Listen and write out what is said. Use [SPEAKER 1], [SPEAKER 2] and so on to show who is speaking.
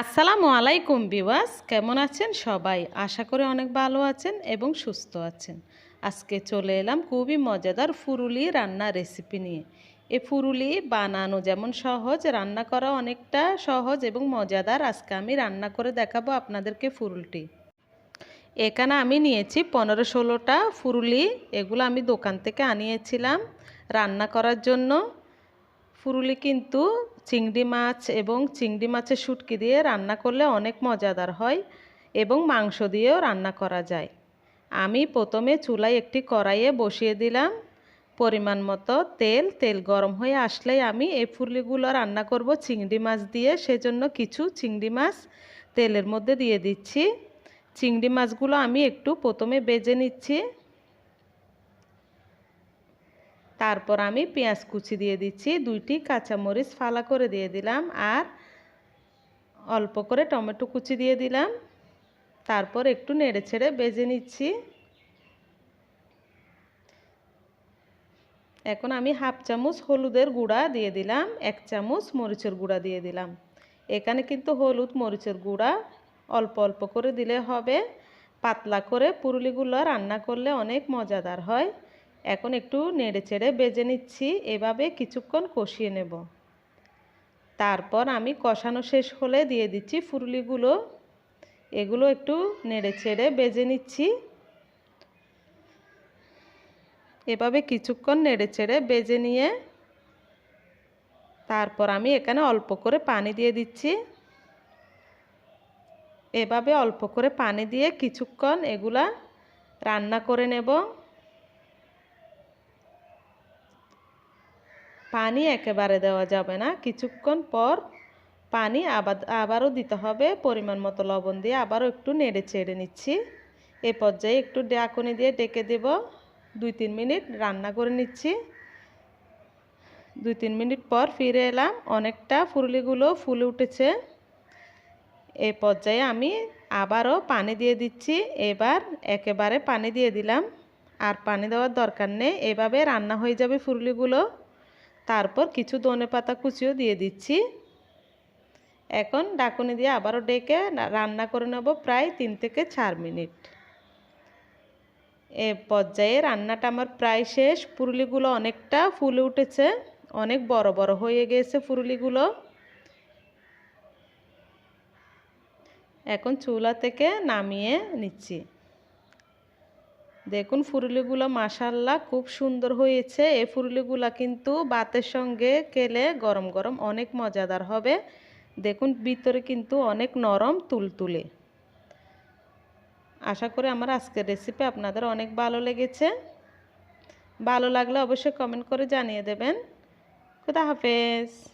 [SPEAKER 1] আসসালামু আলাইকুম বিওয়াস কেমন আছেন সবাই? আশা করে অনেক ভালো আছেন এবং সুস্থ আছেন। আজকে চলে এলাম খুবই মজাদার ফুরুলি রান্না রেসিপি নিয়ে। এ ফুরুলি বানানো যেমন সহজ, রান্না করা অনেকটা সহজ এবং মজাদার। আজকে আমি রান্না করে দেখাবো আপনাদেরকে ফুরুলটি। এখানে আমি নিয়েছি পনেরো ষোলোটা ফুরুলি, এগুলো আমি দোকান থেকে আনিয়েছিলাম রান্না করার জন্য। ফুরুলি কিন্তু চিংড়ি মাছ এবং চিংড়ি মাছের শুটকি দিয়ে রান্না করলে অনেক মজাদার হয় এবং মাংস দিয়েও রান্না করা যায়। আমি প্রথমে চুলায় একটি কড়াইয়ে বসিয়ে দিলাম। পরিমাণ মতো তেল তেল গরম হয়ে আসলেই আমি এই ফুলিগুলো রান্না করব চিংড়ি মাছ দিয়ে। সেজন্য কিছু চিংড়ি মাছ তেলের মধ্যে দিয়ে দিচ্ছি। চিংড়ি মাছগুলো আমি একটু প্রথমে বেজে নিচ্ছি। তারপর আমি পেঁয়াজ কুচি দিয়ে দিচ্ছি, দুইটি কাঁচামরিচ ফালা করে দিয়ে দিলাম আর অল্প করে টমেটো কুচি দিয়ে দিলাম। তারপর একটু নেড়ে ছেড়ে বেজে নিচ্ছি। এখন আমি হাফ চামচ হলুদের গুঁড়া দিয়ে দিলাম, এক চামচ মরিচের গুঁড়া দিয়ে দিলাম। এখানে কিন্তু হলুদ, মরিচের গুঁড়া অল্প অল্প করে দিলে হবে। পাতলা করে পুরুলিগুলো রান্না করলে অনেক মজাদার হয়। এখন একটু নেড়ে চেড়ে বেজে নিচ্ছি, এভাবে কিছুক্ষণ কষিয়ে নেব। তারপর আমি কষানো শেষ হলে দিয়ে দিচ্ছি ফুরুলিগুলো। এগুলো একটু নেড়ে চেড়ে বেজে নিচ্ছি। এভাবে কিছুক্ষণ নেড়ে চেড়ে বেজে নিয়ে তারপর আমি এখানে অল্প করে পানি দিয়ে দিচ্ছি। এভাবে অল্প করে পানি দিয়ে কিছুক্ষণ এগুলা রান্না করে নেব। পানি একেবারে দেওয়া যাবে না। কিছুক্ষণ পর পানি আবার আবারও দিতে হবে। পরিমাণ মতো লবণ দিয়ে আবারও একটু নেড়ে চেড়ে নিচ্ছি। এ পর্যায়ে একটু ডাকুনি দিয়ে ডেকে দেব। দুই তিন মিনিট রান্না করে নিচ্ছি। দুই তিন মিনিট পর ফিরে এলাম। অনেকটা ফুরলিগুলো ফুলে উঠেছে। এ পর্যায়ে আমি আবারও পানি দিয়ে দিচ্ছি। এবার একেবারে পানি দিয়ে দিলাম। আর পানি দেওয়ার দরকার নেই। এভাবে রান্না হয়ে যাবে ফুরলিগুলো। তারপর কিছু ধনে পাতা কুচিও দিয়ে দিচ্ছি। এখন ডাকুনি দিয়ে আবারও ডেকে রান্না করে নেব প্রায় তিন থেকে চার মিনিট। এ পর্যায়ে রান্নাটা আমার প্রায় শেষ। পুরুলিগুলো অনেকটা ফুলে উঠেছে। অনেক বড় বড় হয়ে গেছে পুরুলিগুলো। এখন চুলা থেকে নামিয়ে নিচ্ছি। দেখুন, ফুরুলিগুলো মাসাল্লাহ খুব সুন্দর হয়েছে। এই ফুরুলিগুলো কিন্তু বাতের সঙ্গে কেলে গরম গরম অনেক মজাদার হবে। দেখুন, ভিতরে কিন্তু অনেক নরম তুলতুলে। আশা করি আমার আজকের রেসিপি আপনাদের অনেক ভালো লেগেছে। ভালো লাগলে অবশ্যই কমেন্ট করে জানিয়ে দেবেন। খুদা হাফেজ।